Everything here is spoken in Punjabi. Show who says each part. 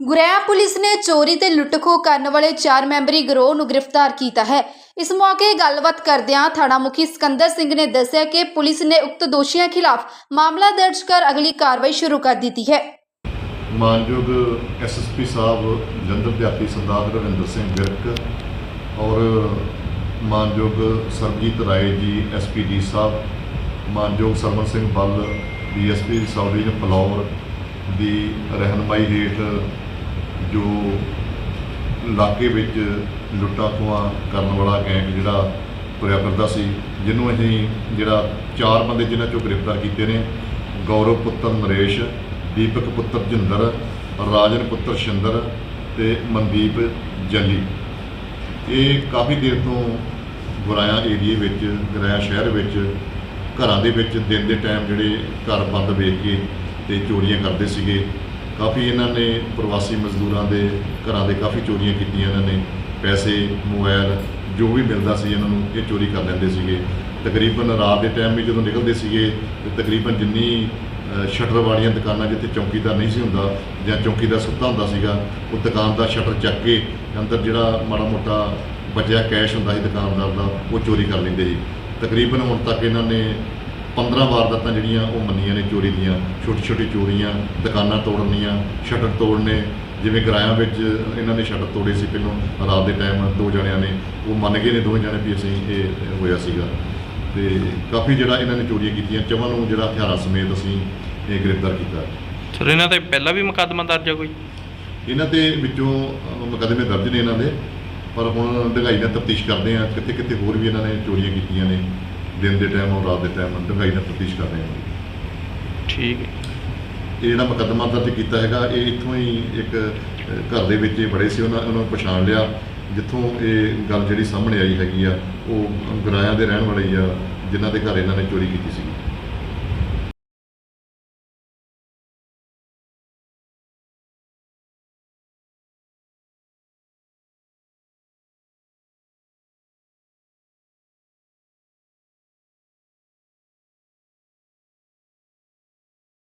Speaker 1: ਗੁਰੇਆ ਪੁਲਿਸ ਨੇ ਚੋਰੀ ਤੇ ਲੁੱਟਖੋ ਕਰਨ ਵਾਲੇ ਚਾਰ ਮੈਂਬਰੀ ਗਰੋਹ ਨੂੰ ਗ੍ਰਿਫਤਾਰ ਕੀਤਾ ਹੈ ਇਸ ਮੌਕੇ ਗੱਲਬਾਤ ਕਰਦਿਆਂ ਥਾਣਾ ਮੁਖੀ ਸਿਕੰਦਰ ਸਿੰਘ ਨੇ ਦੱਸਿਆ ਕਿ ਪੁਲਿਸ ਨੇ ਉਕਤ ਦੋਸ਼ੀਆਂ ਖਿਲਾਫ ਮਾਮਲਾ ਦਰਜ ਕਰ ਅਗਲੀ ਕਾਰਵਾਈ ਸ਼ੁਰੂ ਕਰ ਦਿੱਤੀ ਹੈ
Speaker 2: ਮਾਨਯੋਗ ਐਸਐਸਪੀ ਸਾਹਿਬ ਜਲੰਧਰ ਦੇ ਆਪੀ ਸਰਦਾਰ ਰਵਿੰਦਰ ਸਿੰਘ ਵਿਰਕ ਔਰ ਮਾਨਯੋਗ ਸਰਬਜੀਤ ਰਾਏ ਜੀ ਐਸਪੀਡੀ ਸਾਹਿਬ ਮਾਨਯੋਗ ਸਰਵਨ ਸਿੰਘ ਬੱਲ ਡੀਐਸਪੀ ਸਾਊਦੀ ਨੇ ਫਲੌਰ ਦੀ ਰਹਿਨਮਾਈ ਹੇਠ ਜੋ ਇਲਾਕੇ ਵਿੱਚ ਲੁੱਟਾਂ ਖੋਹਾਂ ਕਰਨ ਵਾਲਾ ਗੈਂਗ ਜਿਹੜਾ ਤੁਰਿਆ ਫਿਰਦਾ ਸੀ, ਜਿਹਨੂੰ ਅਸੀਂ ਜਿਹੜਾ ਚਾਰ ਬੰਦੇ ਜਿਨ੍ਹਾਂ ਚੋਂ ਗ੍ਰਿਫਤਾਰ ਕੀਤੇ ਨੇ, ਗੌਰਵ ਪੁੱਤਰ ਨਰੇਸ਼, ਦੀਪਕ ਪੁੱਤਰ ਜਿੰਦਰ, ਰਾਜਨ ਪੁੱਤਰ ਸ਼ਿੰਦਰ ਤੇ ਮਨਦੀਪ ਜੱਲੀ। ਇਹ ਕਾਫੀ ਦੇਰ ਤੋਂ ਗੁਰਾਇਆ ਏਰੀਏ ਵਿੱਚ, ਗੁਰਾਇਆ ਸ਼ਹਿਰ ਵਿੱਚ, ਘਰਾਂ ਦੇ ਵਿੱਚ ਦਿਨ ਦੇ ਟਾਈਮ ਜਿਹੜੇ ਘਰ ਬੰਦ ਵੇਚ ਕੇ ਤੇ ਚੋਰੀਆਂ ਕਰਦੇ ਸੀਗੇ। ਕਾਫੀ ਇਹਨਾਂ ਨੇ ਪ੍ਰਵਾਸੀ ਮਜ਼ਦੂਰਾਂ ਦੇ ਘਰਾਂ ਦੇ ਕਾਫੀ ਚੋਰੀਆਂ ਕੀਤੀਆਂ ਇਹਨਾਂ ਨੇ, ਪੈਸੇ ਮੋਬਾਈਲ ਜੋ ਵੀ ਮਿਲਦਾ ਸੀ ਇਹਨਾਂ ਨੂੰ ਇਹ ਚੋਰੀ ਕਰ ਲੈਂਦੇ ਸੀਗੇ। ਤਕਰੀਬਨ ਰਾਤ ਦੇ ਟਾਈਮ ਵੀ ਜਦੋਂ ਨਿਕਲਦੇ ਸੀਗੇ, ਤੇ ਤਕਰੀਬਨ ਜਿੰਨੀ ਸ਼ਟਰ ਵਾਲੀਆਂ ਦੁਕਾਨਾਂ ਜਿੱਥੇ ਚੌਕੀਦਾਰ ਨਹੀਂ ਸੀ ਹੁੰਦਾ ਜਾਂ ਚੌਕੀਦਾਰ ਸੁੱਤਾ ਹੁੰਦਾ ਸੀਗਾ, ਉਹ ਦੁਕਾਨ ਦਾ ਸ਼ਟਰ ਚੱਕ ਕੇ ਅੰਦਰ ਜਿਹੜਾ ਮਾੜਾ ਮੋਟਾ ਬਚਿਆ ਕੈਸ਼ ਹੁੰਦਾ ਸੀ ਦੁਕਾਨਦਾਰ ਦਾ, ਉਹ ਚੋਰੀ ਕਰ ਲੈਂਦੇ ਸੀ। ਤਕਰੀਬਨ ਹੁਣ ਤੱਕ ਇਹਨਾਂ ਨੇ 15 ਵਾਰਦਾਤਾਂ ਜਿਹੜੀਆਂ ਉਹ ਮੰਨੀਆਂ ਨੇ ਚੋਰੀ ਦੀਆਂ ਛੋਟੀ ਛੋਟੀ ਚੋਰੀਆਂ ਦੁਕਾਨਾਂ ਤੋੜਨੀਆਂ ਸ਼ਟਰ ਤੋੜਨੇ ਜਿਵੇਂ ਗਰਾਇਆਂ ਵਿੱਚ ਇਹਨਾਂ ਨੇ ਸ਼ਟਰ ਤੋੜੇ ਸੀ ਪਹਿਲਾਂ ਰਾਤ ਦੇ ਟਾਈਮ ਦੋ ਜਣਿਆਂ ਨੇ ਉਹ ਮੰਨ ਗਏ ਨੇ ਦੋਵੇਂ ਜਣੇ ਵੀ ਅਸੀਂ ਇਹ ਹੋਇਆ ਸੀਗਾ। ਤੇ ਕਾਫੀ ਜਿਹੜਾ ਇਹਨਾਂ ਨੇ ਚੋਰੀਆਂ ਕੀਤੀਆਂ ਚਵਾਂ ਨੂੰ ਜਿਹੜਾ ਹਥਿਆਰਾਂ ਸਮੇਤ ਅਸੀਂ ਇਹ ਗ੍ਰਿਫਤਾਰ ਕੀਤਾ।
Speaker 3: ਸਰ ਇਹਨਾਂ ਤੇ ਪਹਿਲਾਂ ਵੀ ਮੁਕੱਦਮਾ ਦਰਜ ਹੈ ਕੋਈ?
Speaker 2: ਇਹਨਾਂ ਦੇ ਵਿੱਚੋਂ ਮੁਕੱਦਮੇ ਦਰਜ ਨੇ ਇਹਨਾਂ ਦੇ ਪਰ ਹੁਣ ਢਗਾਈ ਨਾਲ ਤਫਤੀਸ਼ ਕਰਦੇ ਆ ਕਿੱਥੇ ਕਿੱਥੇ ਹੋਰ ਵੀ ਇਹਨਾਂ ਨੇ ਚੋਰੀਆਂ ਕੀਤੀਆਂ ਨੇ। ਦਿਨ ਦੇ ਟਾਈਮ ਔਰ ਰਾਤ ਦੇ ਟਾਈਮ ਢਗਾਈ ਨਾਲ ਤਫਤੀਸ਼ ਕਰਦੇ ਆ
Speaker 3: ਠੀਕ ਹੈ।
Speaker 2: ਇਹ ਜਿਹੜਾ ਮੁਕੱਦਮਾ ਦਰਜ ਕੀਤਾ ਹੈਗਾ ਇਹ ਇੱਥੋਂ ਹੀ ਇੱਕ ਘਰ ਦੇ ਵਿੱਚ ਇਹ ਬੜੇ ਸੀ ਉਹਨਾਂ ਉਹਨਾਂ ਨੂੰ ਪਛਾਣ ਲਿਆ। ਜਿੱਥੋਂ ਇਹ ਗੱਲ ਜਿਹੜੀ ਸਾਹਮਣੇ ਆਈ ਹੈਗੀ ਆ ਉਹ ਗਰਾਇਆਂ ਦੇ ਰਹਿਣ ਵਾਲੇ ਹੀ ਆ ਜਿਨ੍ਹਾਂ ਦੇ ਘਰ ਇਹਨਾਂ ਨੇ ਚੋਰੀ ਕੀਤੀ ਸੀ